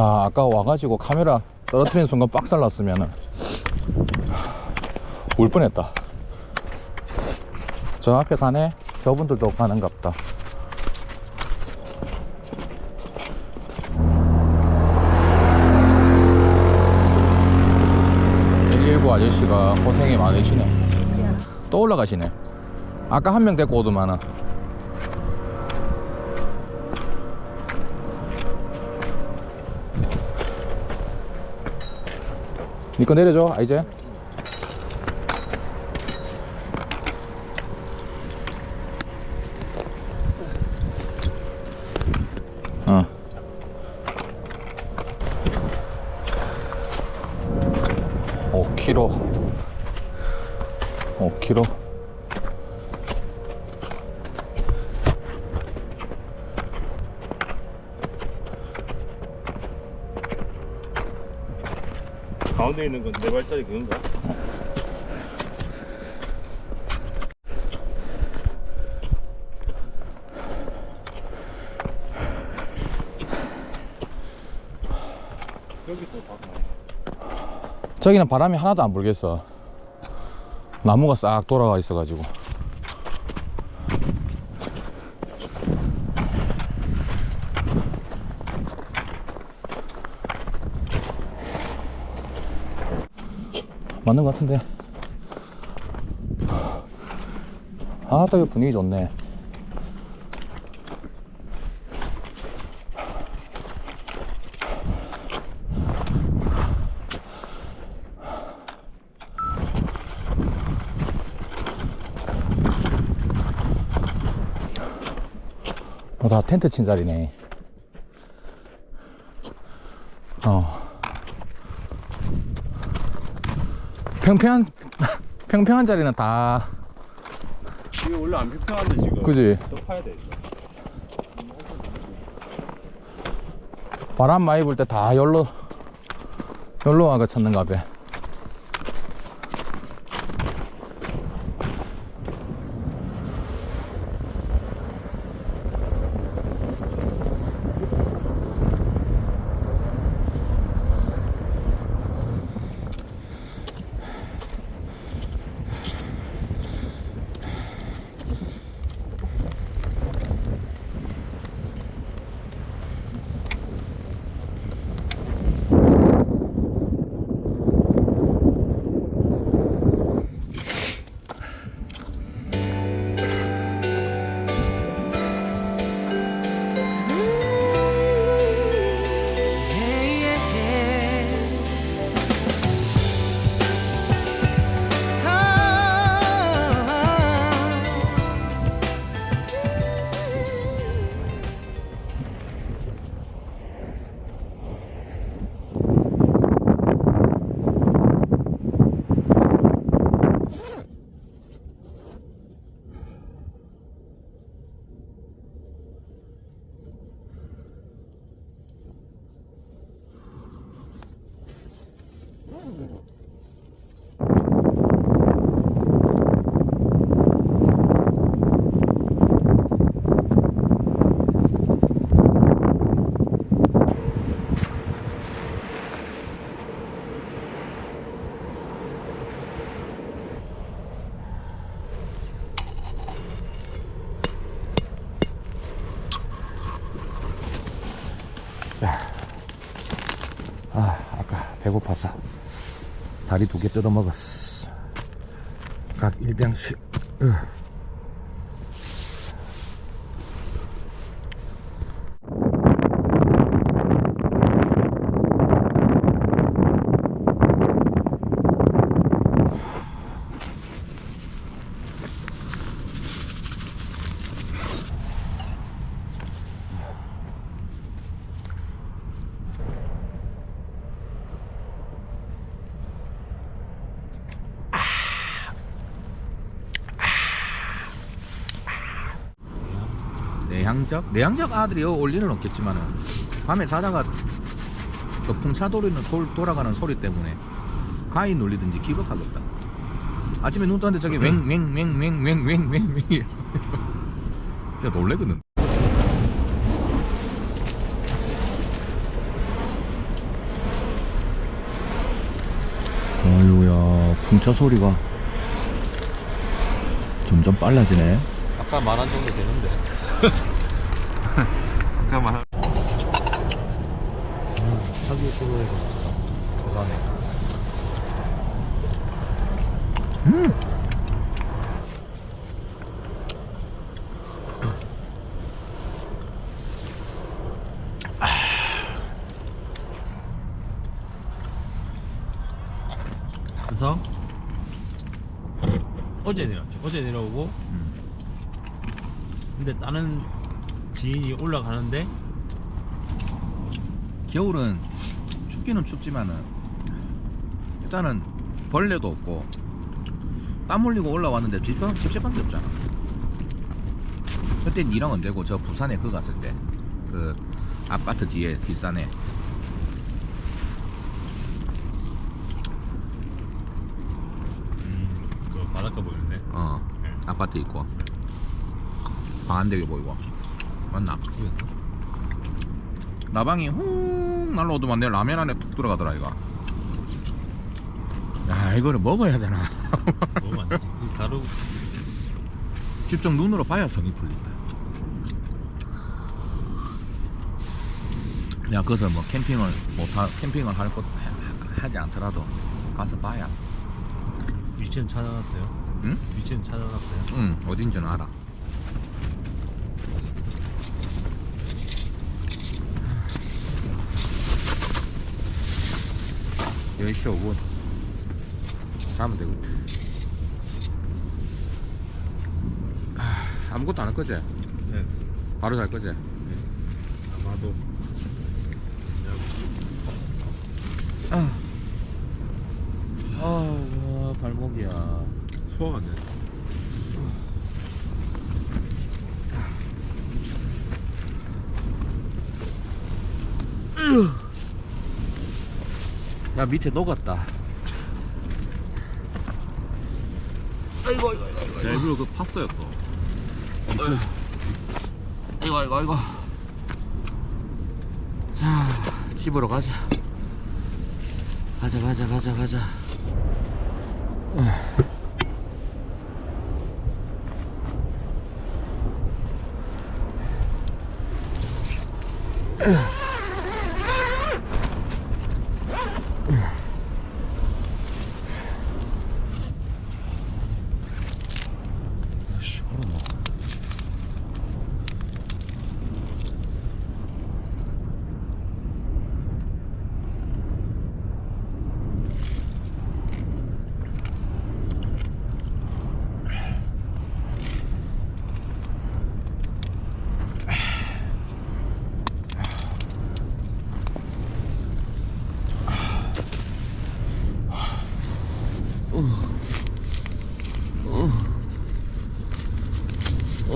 야 아까 와가지고 카메라 떨어뜨리는 순간 빡살 났으면은. 울 뻔했다. 저 앞에 가네. 저분들도 가는갑다. 일일구 아저씨가 고생이 많으시네. 또 올라가시네. 아까 한 명 데리고 오더만은 니거 내려줘 아 이제. 어. 5kg 5kg 가운데 있는 건네 발짜리 그건가? 여기 또 봐봐. 저기는 바람이 하나도 안 불겠어 나무가 싹 돌아가 있어 가지고 맞는 것 같은데 아또 이거 분위기 좋네 어, 다 텐트 친 자리네. 어. 평평한, 평평한 자리는 다, 이게 원래 안 평평한데 지금. 그지? 또 파야 돼 있어. 바람 많이 불 때 다 열로, 열로 와가 쳤는가 봐. 배고파서 다리 두 개 뜯어 먹었어. 각 1병씩. 내향적? 내향적 아들이 올 일은 없겠지만 은 밤에 자다가 그 풍차 돌리는, 돌, 돌아가는 소리 때문에 가위 놀리든지 기억하겠다. 아침에 눈 떴는데 저게 맹맹맹맹맹... 진짜 놀래거든. 아이고야 풍차 소리가 점점 빨라지네. 아까 만원 정도 되는데. 말한. 사기 도로에서 대단해. 음. 그래서 어제 내려왔죠. 어제 내려오고. 음. 근데 다른 지인이 올라가는데 겨울은 춥기는 춥지만은 일단은 벌레도 없고 땀 흘리고 올라왔는데 집집 집집밖에 없잖아. 그때 니랑 언제고 저 부산에 그 갔을 때 그 아파트 뒤에 뒷산에 음, 그 바닷가 보이는데. 어 네. 아파트 있고 방한 대게 보이고 맞나? 나방이 훅 날라오더만 내 라면 안에 툭 들어가더라 이거. 야 이거를 먹어야 되나? 먹으면 안 되지. 그 가루 직접 눈으로 봐야 성이 풀린다. 야, 거기서 뭐 캠핑을 못하, 캠핑을 할 것, 하- 하지 않더라도 가서 봐야. 위치는 찾아놨어요. 응? 위치는 찾아놨어요. 응, 어딘지는 알아. 열시 5분. 자면 되겠다. 아, 아무것도 안 할 거지? 네. 바로 잘 거지? 아마도 아, 아 발목이야. 소화가 안 돼. 야 밑에 녹았다. 아이고 아이고 아이고 아이고 자, 일부러 그 팠어요 또. 아이고 아이고 아이고. 자 집으로 가자. 가자 가자 가자 가자. 시원하다.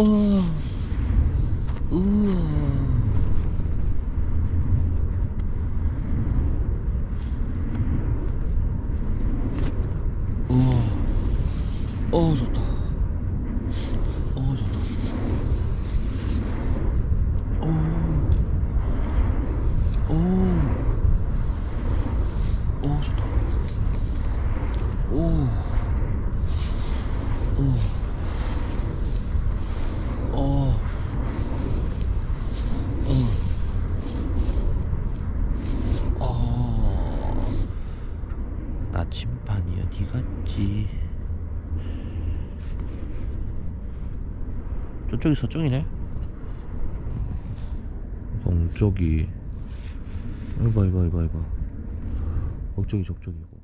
어, 우와. 우와. 어, 좋다. 어, 좋다. 오. 오. 어, 좋다. 오. 오. 어. 어. 어. 나 침반이 어디 갔지? 저쪽이 서쪽이네? 동쪽이 이봐 이봐 이봐 이봐 북쪽이 저쪽이고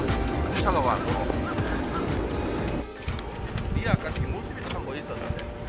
쫓아가. 쫓아가고. 니 아까 뒷모습이 참 멋있었는데.